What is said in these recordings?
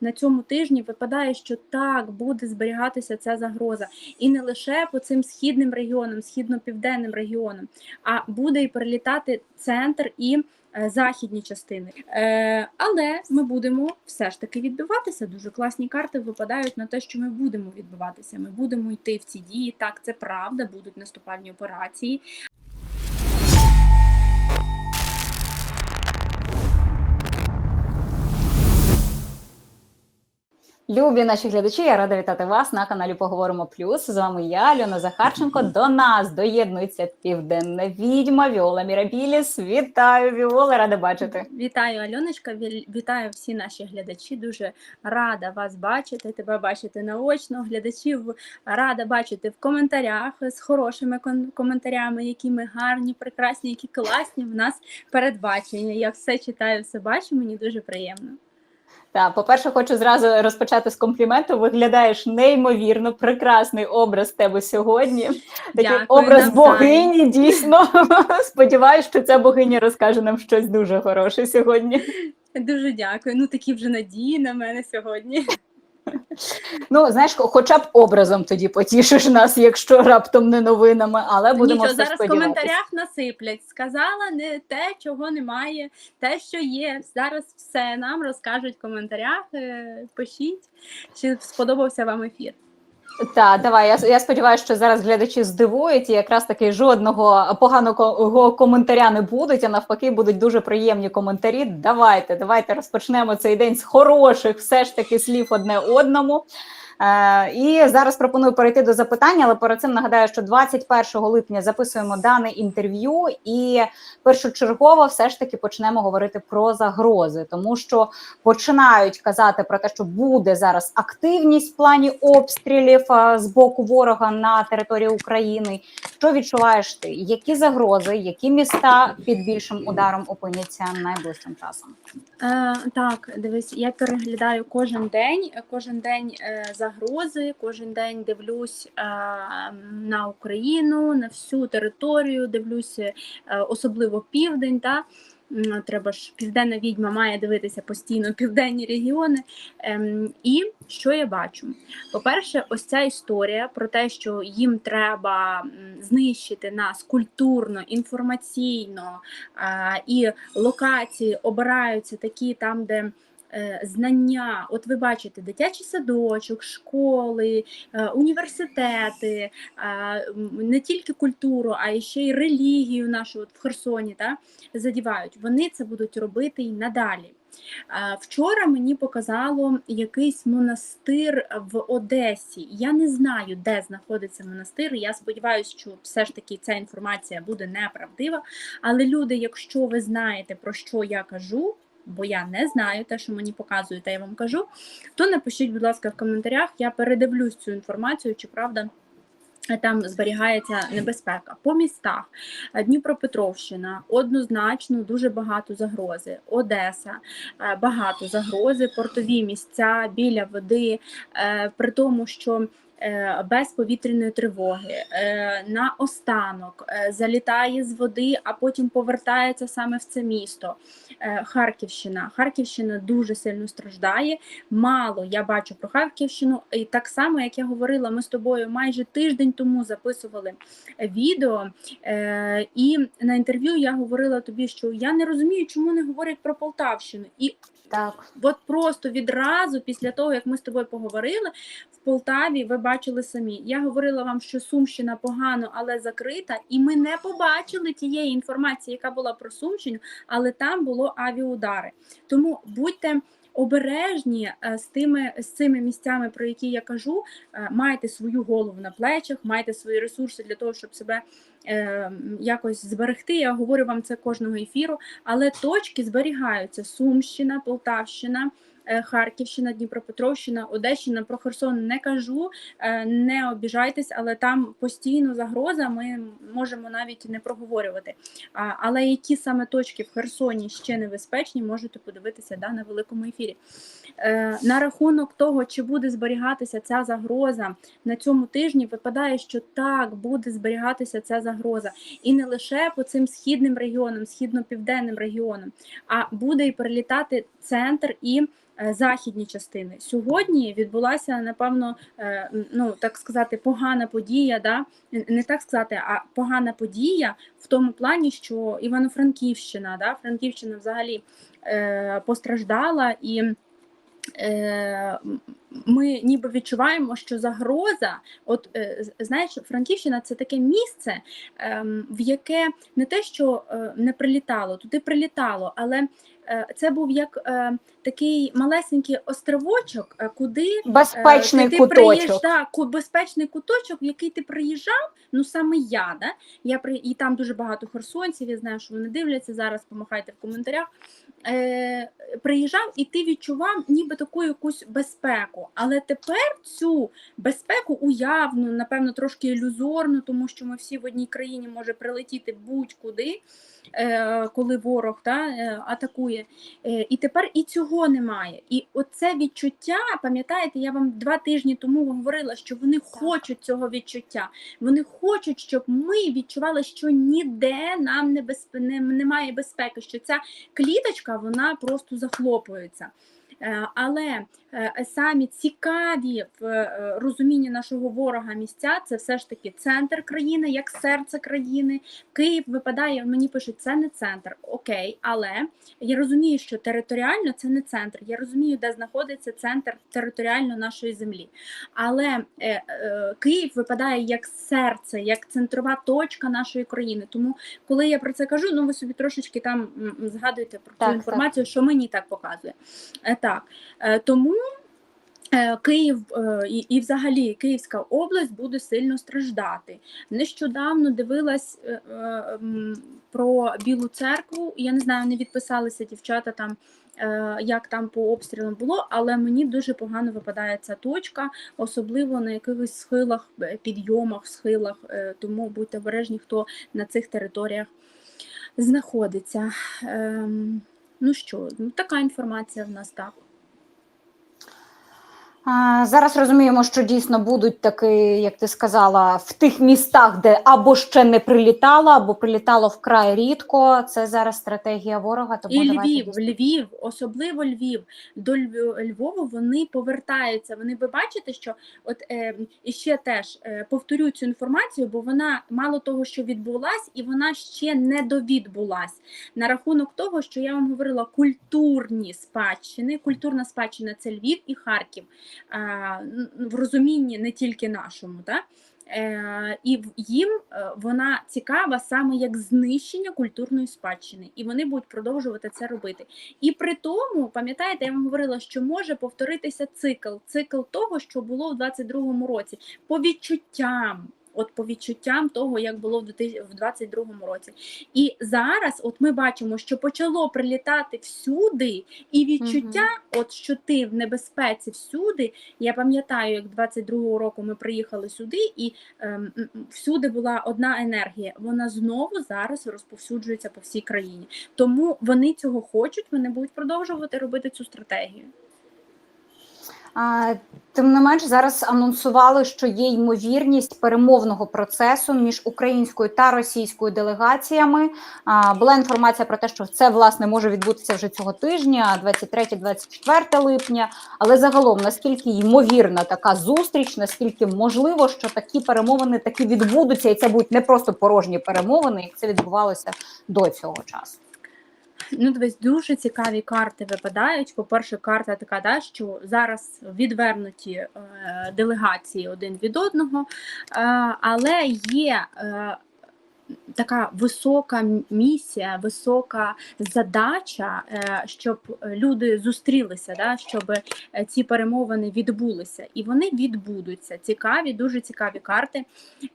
на цьому тижні випадає, що так буде зберігатися ця загроза, і не лише по цим східним регіонам, східно-південним регіонам, а буде і перелітати центр і е, західні частини. Е, але ми будемо все ж таки відбиватися. Дуже класні карти випадають на те, що ми будемо відбиватися. Ми будемо йти в ці дії. Так, це правда, будуть наступальні операції. Любі наші глядачі, я рада вітати вас на каналі Поговоримо Плюс. З вами я, Альона Захарченко. До нас доєднується південна відьма Віола Мірабіліс. Вітаю, Віола, рада бачити. Вітаю, Альоночка. Вітаю всі наші глядачі. Дуже рада вас бачити. Тебе бачити наочно. Глядачів рада бачити в коментарях з хорошими коментарями, які ми гарні, прекрасні, які класні. В нас передбачення. Я все читаю, все бачу. Мені дуже приємно. Та, по-перше, хочу зразу розпочати з компліменту. Виглядаєш неймовірно, прекрасний образ тебе сьогодні. Такий Дякую, образ навзаєм. богині. Дійсно, сподіваюсь, що ця богиня розкаже нам щось дуже хороше сьогодні. Дуже дякую. Ну такі вже надії на мене сьогодні. Ну, знаєш, хоча б образом тоді потішиш нас, якщо раптом не новинами, але будемо Нічого, зараз в коментарях насиплять. Сказала не те, чого немає, те, що є. Зараз все нам розкажуть в коментарях. Е, Пишіть, чи сподобався вам ефір. Так, давай. Я, я сподіваюся, що зараз глядачі здивують, і якраз таки жодного поганого коментаря не будуть, а навпаки, будуть дуже приємні коментарі. Давайте, давайте розпочнемо цей день з хороших, все ж таки слів одне одному. Е, і зараз пропоную перейти до запитання, але перед цим нагадаю, що 21 липня записуємо дане інтерв'ю, і першочергово все ж таки почнемо говорити про загрози, тому що починають казати про те, що буде зараз активність в плані обстрілів з боку ворога на території України. Що відчуваєш ти? Які загрози, які міста під більшим ударом опиняться найближчим часом? Е, так, дивись, я переглядаю кожен день, кожен день е, загрози, кожен день дивлюсь е, на Україну, на всю територію, дивлюсь е, особливо південь. Та? Треба ж південна відьма має дивитися постійно південні регіони. Ем, і що я бачу? По-перше, ось ця історія про те, що їм треба знищити нас культурно, інформаційно е, і локації обираються такі там, де знання. От ви бачите, дитячий садочок, школи, е, університети, е, не тільки культуру, а ще й релігію нашу от в Херсоні та, задівають. Вони це будуть робити і надалі. Е, Вчора мені показало якийсь монастир в Одесі. Я не знаю, де знаходиться монастир. Я сподіваюся, що все ж таки ця інформація буде неправдива. Але люди, якщо ви знаєте про що я кажу, бо я не знаю те, що мені показують, та я вам кажу, то напишіть, будь ласка, в коментарях. Я передивлюсь цю інформацію, чи правда. Там зберігається небезпека по містах. Е, Дніпропетровщина однозначно дуже багато загрози. Одеса е, багато загрози, портові місця біля води, е, при тому, що е, без повітряної тривоги е, на останок е, залітає з води, а потім повертається саме в це місто. Е, Харківщина. Харківщина дуже сильно страждає. Мало я бачу про Харківщину, і так само, як я говорила, ми з тобою майже тиждень тому записували відео, е, і на інтерв'ю я говорила тобі, що я не розумію, чому не говорять про Полтавщину. І Так, От просто відразу після того, як ми з тобою поговорили, в Полтаві ви бачили самі. Я говорила вам, що Сумщина погано, але закрита, і ми не побачили тієї інформації, яка була про Сумщину, але там було авіаудари. Тому будьте. Обережні е, з тими з цими місцями, про які я кажу, е, майте свою голову на плечах, майте свої ресурси для того, щоб себе е, якось зберегти. Я говорю вам це кожного ефіру, але точки зберігаються: Сумщина, Полтавщина, Харківщина, Дніпропетровщина, Одещина. Про Херсон не кажу, е, не обіжайтесь, але там постійно загроза. Ми можемо навіть не проговорювати. Але які саме точки в Херсоні ще небезпечні, можете подивитися да, на великому ефірі. Е, на рахунок того, чи буде зберігатися ця загроза на цьому тижні, випадає, що так буде зберігатися ця загроза, і не лише по цим східним регіонам, східно-південним регіонам, а буде і перелітати центр і. е, Західні частини сьогодні відбулася напевно, е, ну так сказати, погана подія. Да? Не так сказати, а погана подія в тому плані, що Івано-Франківщина, да? Франківщина взагалі е, постраждала і. Е, ми ніби відчуваємо, що загроза, от е, знаєш, Франківщина це таке місце, ем, в яке не те, що е, не прилітало, туди прилітало, але це був як е, такий малесенький островочок, е, куди Безпечний Е, ти, куточок. Ку- безпечний куточок, в який ти приїжджав, ну саме я, да? я при... і там дуже багато херсонців, я знаю, що вони дивляться зараз, помахайте в коментарях. Е, приїжджав і ти відчував ніби таку якусь безпеку. Але тепер цю безпеку уявну, напевно, трошки ілюзорну, тому що ми всі в одній країні може прилетіти будь-куди, е, коли ворог та, е, атакує. Е, І тепер і цього немає. І оце відчуття, пам'ятаєте, я вам два тижні тому говорила, що вони хочуть цього відчуття. Вони хочуть, щоб ми відчували, що ніде нам не безпе... немає безпеки, що ця кліточка вона просто захлопується. Е, Але е, самі цікаві в е, розумінні нашого ворога місця це все ж таки центр країни, як серце країни. Київ випадає, мені пишуть, це не центр. Окей, але я розумію, що територіально це не центр. Я розумію, де знаходиться центр територіально нашої землі. Але е, е, Київ випадає як серце, як центрова точка нашої країни. Тому, коли я про це кажу, ну ви собі трошечки там згадуєте про Так, цю так. інформацію, що мені так показує. Так, е, тому. е, Київ е, і, взагалі Київська область буде сильно страждати. Нещодавно дивилась про Білу церкву. Я не знаю, не відписалися дівчата там, як там по обстрілам було, але мені дуже погано випадає ця точка, особливо на якихось схилах, підйомах, схилах. Тому будьте обережні, хто на цих територіях знаходиться. Ну що, ну така інформація в нас так. Зараз розуміємо, що дійсно будуть таки, як ти сказала, в тих містах, де або ще не прилітало, або прилітало вкрай рідко. Це зараз стратегія ворога. Тому І давайте Львів, дійсно- Львів, особливо Львів. До Львова вони повертаються. Вони ви бачите, що от е, ще теж е, повторю цю інформацію, бо вона мало того, що відбулась, і вона ще не довідбулась на рахунок того, що я вам говорила, культурні спадщини. Культурна спадщина це Львів і Харків. В розумінні не тільки нашому, так? Е, і їм е, вона цікава саме як знищення культурної спадщини, і вони будуть продовжувати це робити. І при тому, пам'ятаєте, я вам говорила, що може повторитися цикл, цикл того, що було в 22-му році, по відчуттям. От по відчуттям того, як було в 2000 в 22-му році, і зараз, от ми бачимо, що почало прилітати всюди, і відчуття, от що ти в небезпеці всюди. Я пам'ятаю, як 22-го року ми приїхали сюди, і ем, всюди була одна енергія. Вона знову зараз розповсюджується по всій країні. Тому вони цього хочуть, вони будуть продовжувати робити цю стратегію. Тим не менш, зараз анонсували, що є ймовірність перемовного процесу між українською та російською делегаціями. Була інформація про те, що це власне може відбутися вже цього тижня, 23-24 липня. Але загалом, наскільки ймовірна така зустріч, наскільки можливо, що такі перемовини таки відбудуться, і це будуть не просто порожні перемовини, як це відбувалося до цього часу. Ну, дивись, дуже цікаві карти випадають. По-перше, карта така, да, що зараз відвернуті е, делегації один від одного, е, але є е, така висока місія, висока задача, е, щоб люди зустрілися, да, щоб е, ці перемовини відбулися. І вони відбудуться. Цікаві, дуже цікаві карти.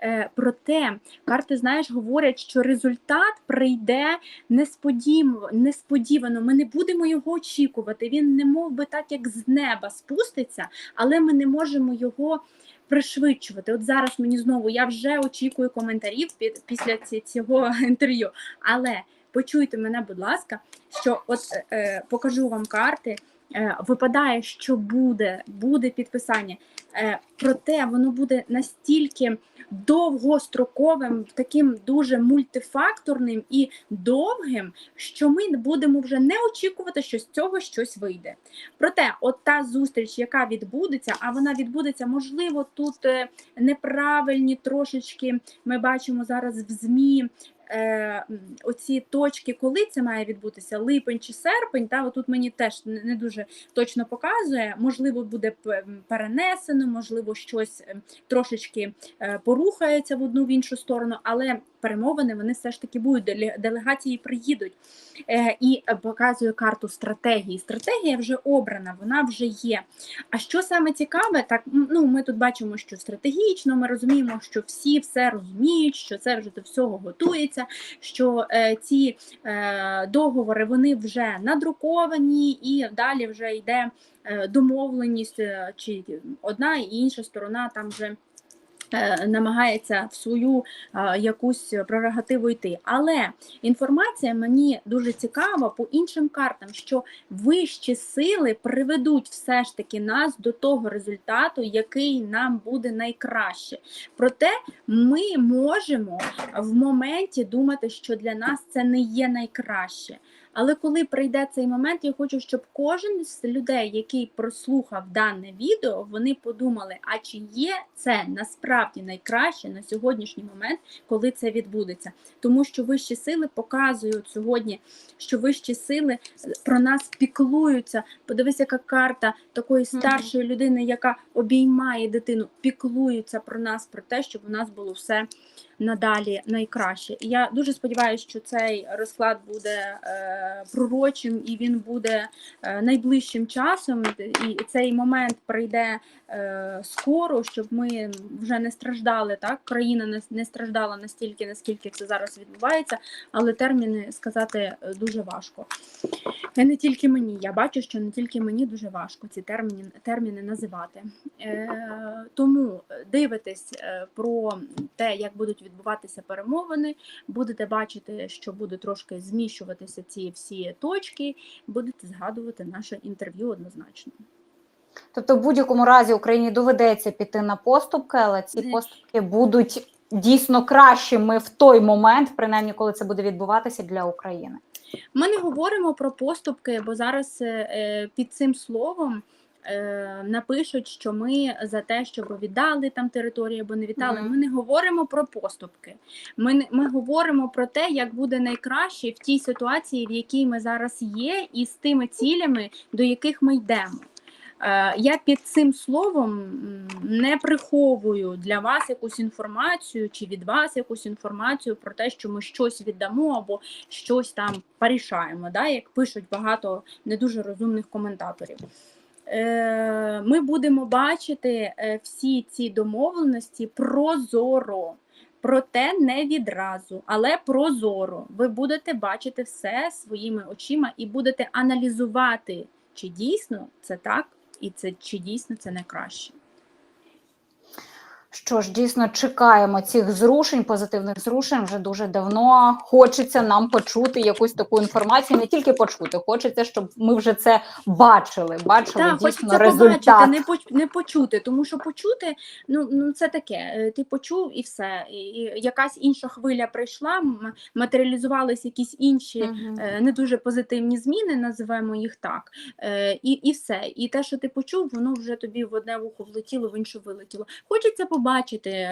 Е, Проте карти, знаєш, говорять, що результат прийде несподівано, несподівано. Ми не будемо його очікувати. Він не мов би так, як з неба спуститься, але ми не можемо його пришвидшувати. От зараз мені знову я вже очікую коментарів під після цього інтерв'ю. Але почуйте мене, будь ласка, що от е, е, покажу вам карти. Е, випадає, що буде, буде підписання. Е, проте воно буде настільки довгостроковим, таким дуже мультифакторним і довгим, що ми будемо вже не очікувати, що з цього щось вийде. Проте, от та зустріч, яка відбудеться, а вона відбудеться, можливо, тут е, неправильні трошечки. Ми бачимо зараз в ЗМІ. Е, оці точки, коли це має відбутися, липень чи серпень, та отут мені теж не дуже точно показує. Можливо, буде перенесено, можливо, щось е, трошечки е, порухається в одну в іншу сторону, але перемовини вони все ж таки будуть. Делегації приїдуть Е, і е, показує карту стратегії. Стратегія вже обрана, вона вже є. А що саме цікаве, так ну ми тут бачимо, що стратегічно ми розуміємо, що всі все розуміють, що це вже до всього готується, що е, ці договори вони вже надруковані, і далі вже йде домовленість, чи одна і інша сторона там вже. Е, Намагається в свою е, якусь прерогативу йти. Але інформація мені дуже цікава по іншим картам, що вищі сили приведуть все ж таки нас до того результату, який нам буде найкраще. Проте ми можемо в моменті думати, що для нас це не є найкраще. Але коли прийде цей момент, я хочу, щоб кожен з людей, який прослухав дане відео, вони подумали, а чи є це насправді найкраще на сьогоднішній момент, коли це відбудеться. Тому що вищі сили показують сьогодні, що вищі сили про нас піклуються. Подивись, яка карта такої старшої людини, яка обіймає дитину, піклуються про нас, про те, щоб у нас було все надалі найкраще. І я дуже сподіваюся, що цей розклад буде е, пророчим і він буде е, найближчим часом. І цей момент прийде е, скоро, щоб ми вже не страждали. Так, країна не, не страждала настільки, наскільки це зараз відбувається, але терміни сказати е, дуже важко. І не тільки мені. Я бачу, що не тільки мені дуже важко ці терміни, терміни називати. Е, тому дивитесь е, про те, як будуть відбуватися перемовини, будете бачити, що буде трошки зміщуватися ці всі точки, будете згадувати наше інтерв'ю однозначно. Тобто, в будь-якому разі Україні доведеться піти на поступки, але ці поступки будуть дійсно кращими в той момент, принаймні, коли це буде відбуватися для України. Ми не говоримо про поступки, бо зараз е, е, під цим словом. Е, Напишуть, що ми за те, щоб віддали там територію або не віддали. Мгм. Ми не говоримо про поступки. Ми ми говоримо про те, як буде найкраще в тій ситуації, в якій ми зараз є, і з тими цілями, до яких ми йдемо. Е, Я під цим словом не приховую для вас якусь інформацію чи від вас якусь інформацію про те, що ми щось віддамо або щось там порішаємо, да, як пишуть багато не дуже розумних коментаторів. Е, Ми будемо бачити е, всі ці домовленості прозоро. Проте не відразу, але прозоро. Ви будете бачити все своїми очима і будете аналізувати, чи дійсно це так, і це чи дійсно це не краще. Що ж, дійсно чекаємо цих зрушень, позитивних зрушень. Вже дуже давно хочеться нам почути якусь таку інформацію, не тільки почути, хочеться, щоб ми вже це бачили. Бачили Так, дійсно результат. побачити, не поч- не почути, тому що почути, ну ну це таке. е, Ти почув і все. І, і якась інша хвиля прийшла, матеріалізувались якісь інші е, не дуже позитивні зміни, називаємо їх так. Е, І, і все. І те, що ти почув, воно вже тобі в одне вухо влетіло, в інше вилетіло. Хочеться побачити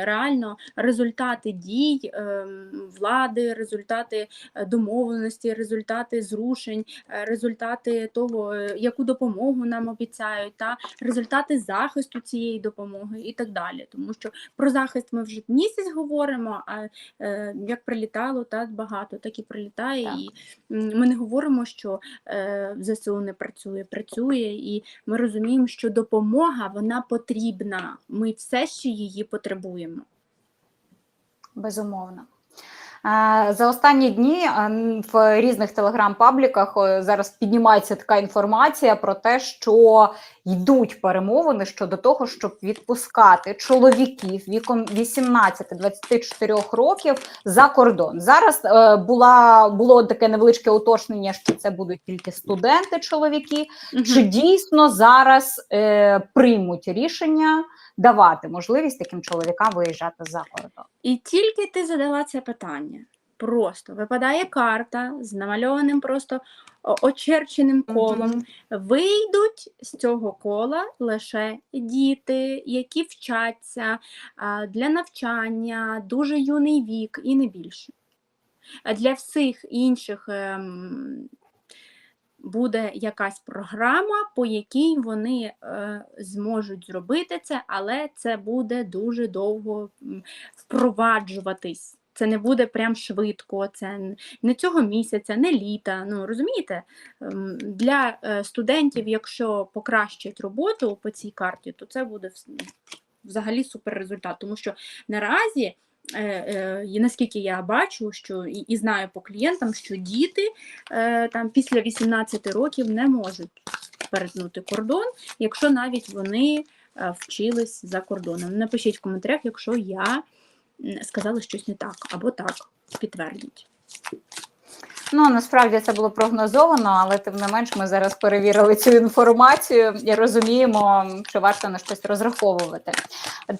реально результати дій ем, влади, результати е, домовленості, результати зрушень, е, результати того, е, яку допомогу нам обіцяють, та результати захисту цієї допомоги і так далі. Тому що про захист ми вже місяць говоримо, а як прилітало, так багато, так і прилітає. Так. І ми не говоримо, що ЗСУ не працює, працює, і ми розуміємо, що допомога вона потрібна. Ми все ще її потребуємо. Безумовно. За останні дні в різних телеграм-пабліках зараз піднімається така інформація про те, що йдуть перемовини щодо того, щоб відпускати чоловіків віком 18-24 років за кордон. Зараз е, була було таке невеличке уточнення, що це будуть тільки студенти, чоловіки. Чи дійсно зараз е, приймуть рішення давати можливість таким чоловікам виїжджати за кордон? І тільки ти задала це питання. Просто випадає карта з намальованим просто очерченим колом. Вийдуть з цього кола лише діти, які вчаться для навчання, дуже юний вік і не більше. Для всіх інших ем, буде якась програма, по якій вони е, зможуть зробити це, але це буде дуже довго впроваджуватись. Це не буде прям швидко, це не цього місяця, не літа. Ну розумієте, Ем, для е, студентів, якщо покращать роботу по цій карті, то це буде взагалі супер результат. Тому що наразі, е, е, і наскільки я бачу, що і, і знаю по клієнтам, що діти е, там після 18 років не можуть перетнути кордон, якщо навіть вони вчились за кордоном. Напишіть в коментарях, якщо я м, сказала щось не так, або так, підтвердіть. Ну насправді це було прогнозовано, але тим не менш ми зараз перевірили цю інформацію і розуміємо, що варто на щось розраховувати.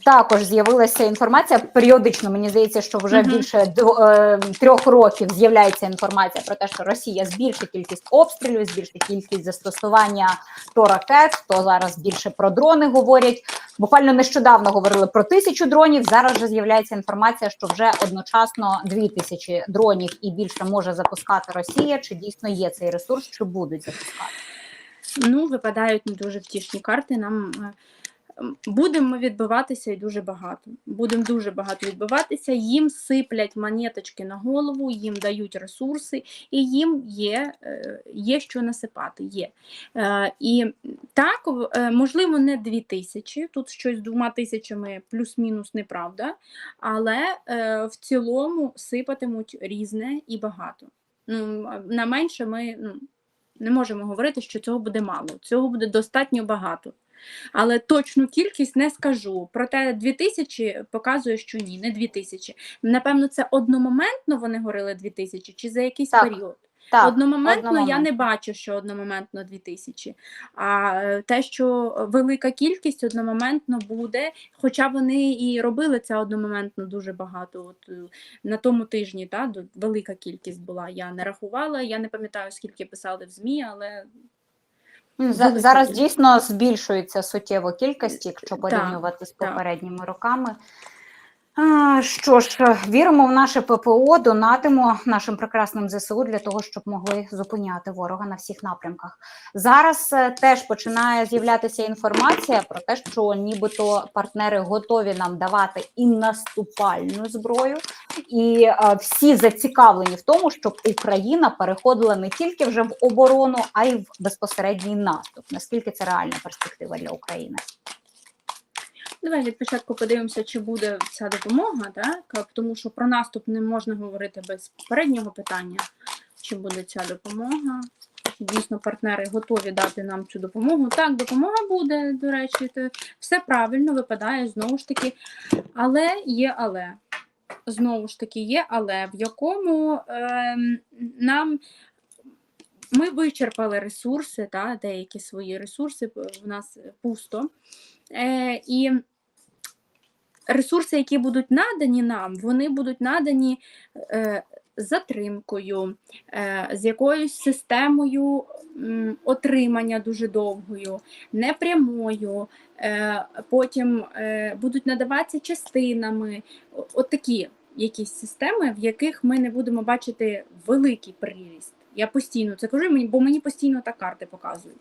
Також з'явилася інформація періодично. Мені здається, що вже більше е, трьох років з'являється інформація про те, що Росія збільшить кількість обстрілів, збільшить кількість застосування то ракет, то зараз більше про дрони говорять. Буквально нещодавно говорили про тисячу дронів. Зараз вже з'являється інформація, що вже одночасно дві тисячі дронів і більше може запускати Росія. Чи дійсно є цей ресурс, чи будуть запускати? Ну, випадають не дуже втішні карти. Нам е, будемо відбиватися і дуже багато. Будемо дуже багато відбиватися. Їм сиплять монеточки на голову, їм дають ресурси, і їм є, е, є що насипати. Є. Е, І так, е, можливо, не дві тисячі. Тут щось з двома тисячами плюс-мінус неправда. Але в цілому сипатимуть різне і багато. Ну, на менше ми. Ну, не можемо говорити, що цього буде мало. Цього буде достатньо багато. Але точну кількість не скажу. Проте 2000 показує, що ні, не 2000. Напевно, це одномоментно вони говорили 2000 чи за якийсь Так, період. Так, одномоментно я не бачу, що одномоментно 2000. А е, те, що велика кількість одномоментно буде, хоча вони і робили це одномоментно дуже багато. От е, на тому тижні та, велика кількість була. Я не рахувала, я не пам'ятаю, скільки писали в ЗМІ, але за- зараз дійсно збільшується суттєво кількість, якщо порівнювати з попередніми роками. Що ж, віримо в наше ППО, донатимо нашим прекрасним ЗСУ для того, щоб могли зупиняти ворога на всіх напрямках. Зараз е, теж починає з'являтися інформація про те, що нібито партнери готові нам давати і наступальну зброю, і е, всі зацікавлені в тому, щоб Україна переходила не тільки вже в оборону, а й в безпосередній наступ. Наскільки це реальна перспектива для України? Давай від початку подивимося, чи буде ця допомога, так? тому що про наступ не можна говорити без попереднього питання, чи буде ця допомога. Чи дійсно партнери готові дати нам цю допомогу? Так, допомога буде, до речі, все правильно випадає знову ж таки. Але є але. Знову ж таки, є але, в якому ем, нам ми вичерпали ресурси, та, деякі свої ресурси, в нас пусто. Е, і ресурси, які будуть надані нам, вони будуть надані е, з затримкою, е, з якоюсь системою отримання дуже довгою, непрямою. Е, потім е, будуть надаватися частинами. От такі якісь системи, в яких ми не будемо бачити великий приріст. Я постійно це кажу, бо мені постійно так карти показують.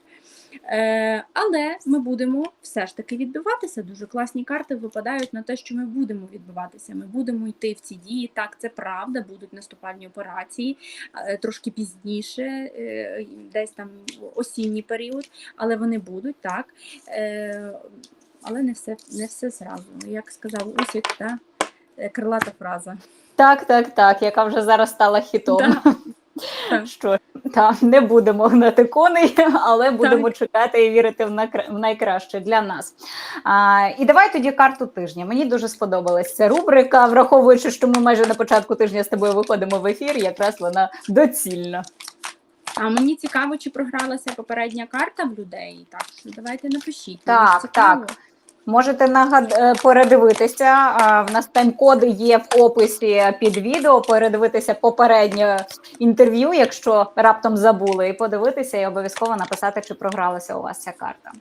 Е, але ми будемо все ж таки відбиватися. Дуже класні карти випадають на те, що ми будемо відбиватися. Ми будемо йти в ці дії. Так, це правда, будуть наступальні операції е, трошки пізніше, е, десь там осінній період, але вони будуть так. Але не все, не все зразу. Як сказав Усік, та крилата фраза. Так, так, так, яка вже зараз стала хітом. Да. Що та не будемо гнати коней, але будемо чекати і вірити в, найкраще для нас. А, і давай тоді карту тижня. Мені дуже сподобалась ця рубрика, враховуючи, що ми майже на початку тижня з тобою виходимо в ефір, якраз вона доцільна. А мені цікаво, чи програлася попередня карта в людей. Так що давайте напишіть. Так, так. Можете нагад... е, передивитися. В нас тайм-коди є в описі під відео. Передивитися попереднє інтерв'ю, якщо раптом забули, і подивитися, і обов'язково написати, чи програлася у вас ця карта.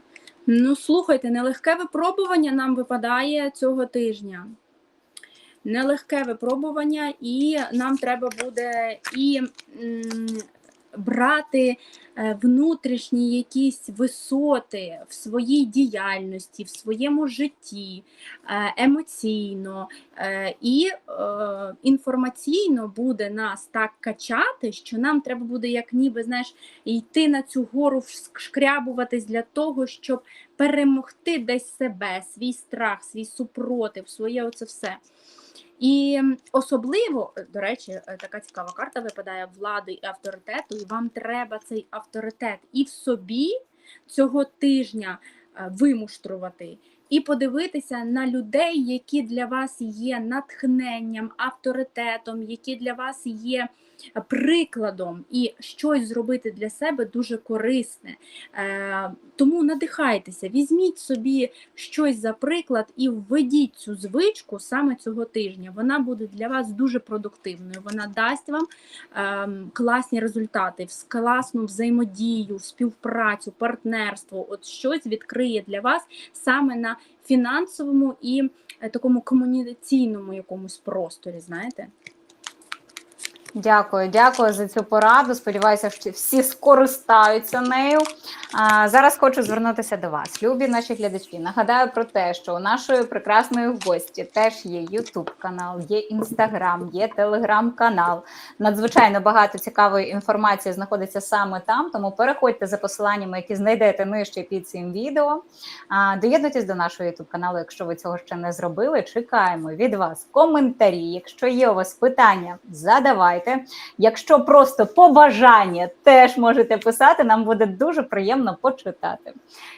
Ну, слухайте, нелегке випробування нам випадає цього тижня. Нелегке випробування, і нам треба буде і брати е, внутрішні якісь висоти в своїй діяльності, в своєму житті, е, емоційно е, і інформаційно буде нас так качати, що нам треба буде, як ніби знаєш, йти на цю гору, шкрябуватись для того, щоб перемогти десь себе, свій страх, свій супротив, своє оце все. І особливо, е, до речі, е, така цікава карта випадає влади і авторитету, і вам треба цей авторитет і в собі цього тижня е, вимуштрувати, і подивитися на людей, які для вас є натхненням, авторитетом, які для вас є прикладом, і щось зробити для себе дуже корисне. Е, Тому надихайтеся, візьміть собі щось за приклад і введіть цю звичку саме цього тижня. Вона буде для вас дуже продуктивною. Вона дасть вам ем, класні результати, класну взаємодію, співпрацю, партнерство. От щось відкриє для вас саме на фінансовому і е, такому комунікаційному якомусь просторі. Знаєте, Дякую, дякую за цю пораду. Сподіваюся, що всі скористаються нею. А, зараз хочу звернутися до вас, любі наші глядачі. Нагадаю про те, що у нашої прекрасної гості теж є Ютуб канал, є Інстаграм, є Телеграм-канал. Надзвичайно багато цікавої інформації знаходиться саме там. Тому переходьте за посиланнями, які знайдете нижче під цим відео. А, доєднуйтесь до нашого Ютуб каналу, якщо ви цього ще не зробили. Чекаємо від вас коментарі. Якщо є у вас питання, задавайте. Якщо просто побажання, теж можете писати. Нам буде дуже приємно почитати.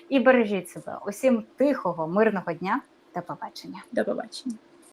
І бережіть себе. Усім тихого, мирного дня. До побачення. до побачення.